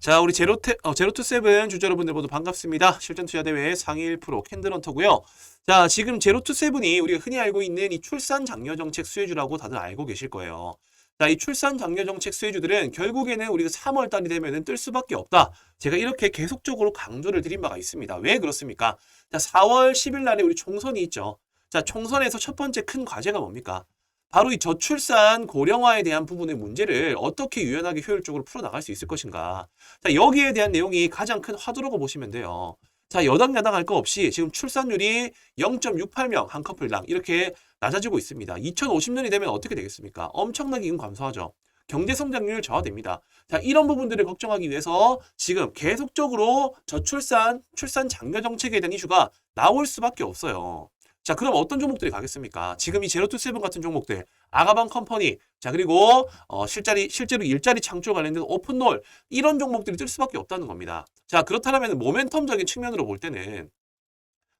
자, 우리 제로테, 어, 제로투 세븐 주주 여러분들 모두 반갑습니다. 실전 투자 대회 상위 1% 캔들헌터고요. 자, 지금 제로투 세븐이 우리가 흔히 알고 있는 이 출산 장려 정책 수혜주라고 다들 알고 계실 거예요. 자, 이 출산 장려 정책 수혜주들은 결국에는 우리가 3월 달이 되면은 뜰 수밖에 없다. 제가 이렇게 계속적으로 강조를 드린 바가 있습니다. 왜 그렇습니까? 자, 4월 10일 날에 우리 총선이 있죠. 자, 총선에서 첫 번째 큰 과제가 뭡니까? 바로 이 저출산 고령화에 대한 부분의 문제를 어떻게 유연하게 효율적으로 풀어나갈 수 있을 것인가. 자, 여기에 대한 내용이 가장 큰 화두라고 보시면 돼요. 자, 여당, 야당 할 거 없이 지금 출산율이 0.68명 한 커플당 이렇게 낮아지고 있습니다. 2050년이 되면 어떻게 되겠습니까? 엄청나게 인구 감소하죠. 경제 성장률 저하됩니다. 자, 이런 부분들을 걱정하기 위해서 지금 계속적으로 저출산, 출산 장려 정책에 대한 이슈가 나올 수밖에 없어요. 자, 그럼 어떤 종목들이 가겠습니까? 지금 이 제로투 세븐 같은 종목들, 아가방 컴퍼니, 자, 그리고 어, 실자리, 실제로 일자리 창출 관련된 오픈롤, 이런 종목들이 뜰 수밖에 없다는 겁니다. 자, 그렇다면 모멘텀적인 측면으로 볼 때는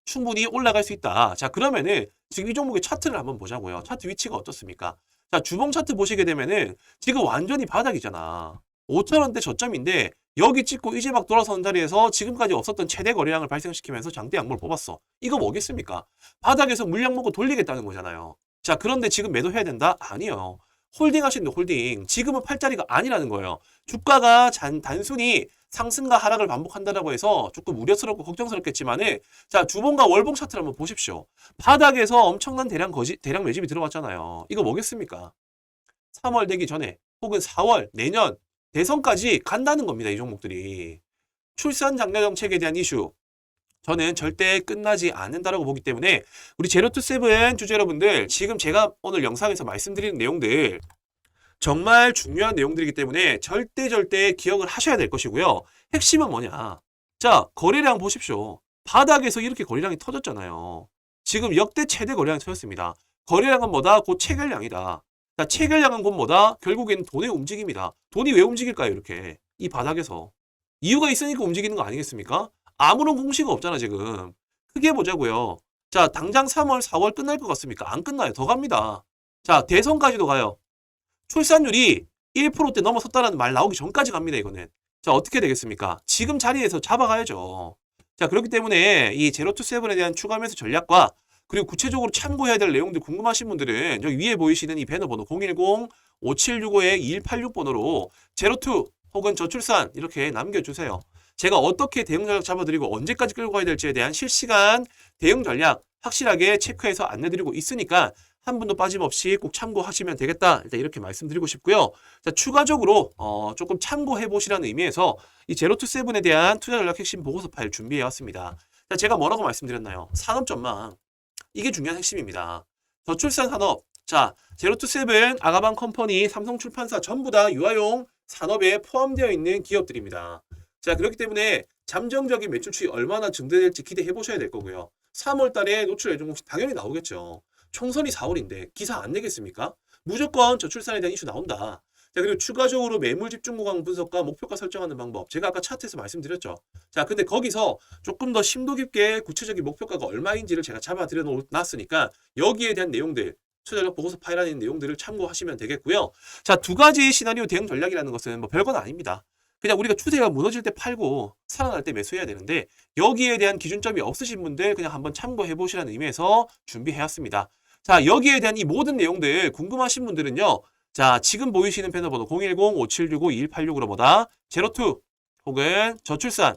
충분히 올라갈 수 있다. 자, 그러면은 지금 이 종목의 차트를 한번 보자고요. 차트 위치가 어떻습니까? 자, 주봉 차트 보시게 되면은 지금 완전히 바닥이잖아. 5천원대 저점인데 여기 찍고 이제 막 돌아서는 자리에서 지금까지 없었던 최대 거래량을 발생시키면서 장대 양봉을 뽑았어. 이거 뭐겠습니까? 바닥에서 물량 먹고 돌리겠다는 거잖아요. 자, 그런데 지금 매도해야 된다? 아니요. 홀딩 하시는데 홀딩. 지금은 팔자리가 아니라는 거예요. 주가가 잔, 단순히 상승과 하락을 반복한다라고 해서 조금 우려스럽고 걱정스럽겠지만은 자, 주봉과 월봉 차트를 한번 보십시오. 바닥에서 엄청난 대량 거지, 대량 매집이 들어왔잖아요. 이거 뭐겠습니까? 3월 되기 전에 혹은 4월 내년 대선까지 간다는 겁니다. 이 종목들이. 출산 장려 정책에 대한 이슈. 저는 절대 끝나지 않는다라고 보기 때문에 우리 제로투 세븐 주주 여러분들 지금 제가 오늘 영상에서 말씀드리는 내용들 정말 중요한 내용들이기 때문에 절대 절대 기억을 하셔야 될 것이고요. 핵심은 뭐냐? 자, 거래량 보십시오. 바닥에서 이렇게 거래량이 터졌잖아요. 지금 역대 최대 거래량이 터졌습니다. 거래량은 뭐다? 곧 체결량이다. 자, 체결량은 곧 뭐다? 결국에는 돈의 움직임이다. 돈이 왜 움직일까요? 이렇게. 이 바닥에서. 이유가 있으니까 움직이는 거 아니겠습니까? 아무런 공시가 없잖아, 지금. 크게 보자고요. 자, 당장 3월, 4월 끝날 것 같습니까? 안 끝나요. 더 갑니다. 자, 대선까지도 가요. 출산율이 1%대 넘어섰다는 말 나오기 전까지 갑니다, 이거는. 자, 어떻게 되겠습니까? 지금 자리에서 잡아가야죠. 자, 그렇기 때문에 이 제로투 세븐에 대한 추가 매수 전략과 그리고 구체적으로 참고해야 될 내용들 궁금하신 분들은 여기 위에 보이시는 이 배너 번호 010-5765-2186번호로 제로투 혹은 저출산 이렇게 남겨주세요. 제가 어떻게 대응 전략 잡아드리고 언제까지 끌고 가야 될지에 대한 실시간 대응 전략 확실하게 체크해서 안내드리고 있으니까 한 분도 빠짐없이 꼭 참고하시면 되겠다. 일단 이렇게 말씀드리고 싶고요. 자, 추가적으로 어, 조금 참고해 보시라는 의미에서 이 제로투 세븐에 대한 투자 전략 핵심 보고서 파일 준비해 왔습니다. 자, 제가 뭐라고 말씀드렸나요? 산업 전망. 이게 중요한 핵심입니다. 저출산 산업. 자, 제로투 세븐, 아가방 컴퍼니, 삼성 출판사 전부 다 유아용 산업에 포함되어 있는 기업들입니다. 자, 그렇기 때문에 잠정적인 매출 추이 얼마나 증대될지 기대해 보셔야 될 거고요. 3월 달에 노출 예정 공시 당연히 나오겠죠. 총선이 4월인데 기사 안 내겠습니까? 무조건 저출산에 대한 이슈 나온다. 자, 그리고 추가적으로 매물 집중 구간 분석과 목표가 설정하는 방법. 제가 아까 차트에서 말씀드렸죠. 자, 근데 거기서 조금 더 심도 깊게 구체적인 목표가가 얼마인지를 제가 잡아드려 놨으니까 여기에 대한 내용들 투자력 보고서 파일 안에 있는 내용들을 참고하시면 되겠고요. 자, 두 가지 시나리오 대응 전략이라는 것은 뭐 별건 아닙니다. 그냥 우리가 추세가 무너질 때 팔고 살아날 때 매수해야 되는데 여기에 대한 기준점이 없으신 분들 그냥 한번 참고해 보시라는 의미에서 준비해 왔습니다. 자, 여기에 대한 이 모든 내용들 궁금하신 분들은요. 자, 지금 보이시는 패널번호 010-5765-2186으로 보다 제로투 혹은 저출산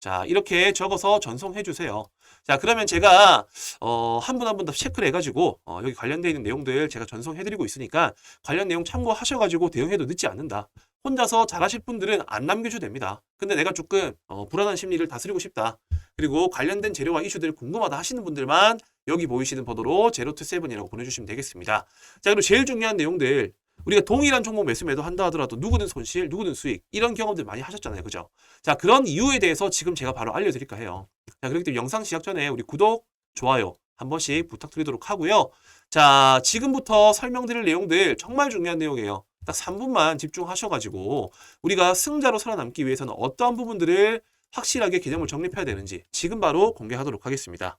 자, 이렇게 적어서 전송해 주세요. 자, 그러면 제가 어, 한 분 한분더 체크를 해가지고 어, 여기 관련되어 있는 내용들 제가 전송해 드리고 있으니까 관련 내용 참고하셔가지고 대응해도 늦지 않는다. 혼자서 잘하실 분들은 안 남겨줘도 됩니다. 근데 내가 조금 어, 불안한 심리를 다스리고 싶다. 그리고 관련된 재료와 이슈들이 궁금하다 하시는 분들만 여기 보이시는 번호로 제로투 세븐이라고 보내주시면 되겠습니다. 자, 그리고 제일 중요한 내용들 우리가 동일한 종목 매수 매도 한다 하더라도 누구는 손실, 누구는 수익 이런 경험들 많이 하셨잖아요. 그죠? 자, 그런 이유에 대해서 지금 제가 바로 알려드릴까 해요. 자, 그렇기 때문에 영상 시작 전에 우리 구독, 좋아요 한 번씩 부탁드리도록 하고요. 자, 지금부터 설명드릴 내용들 정말 중요한 내용이에요. 딱 3분만 집중하셔가지고 우리가 승자로 살아남기 위해서는 어떠한 부분들을 확실하게 개념을 정립해야 되는지 지금 바로 공개하도록 하겠습니다.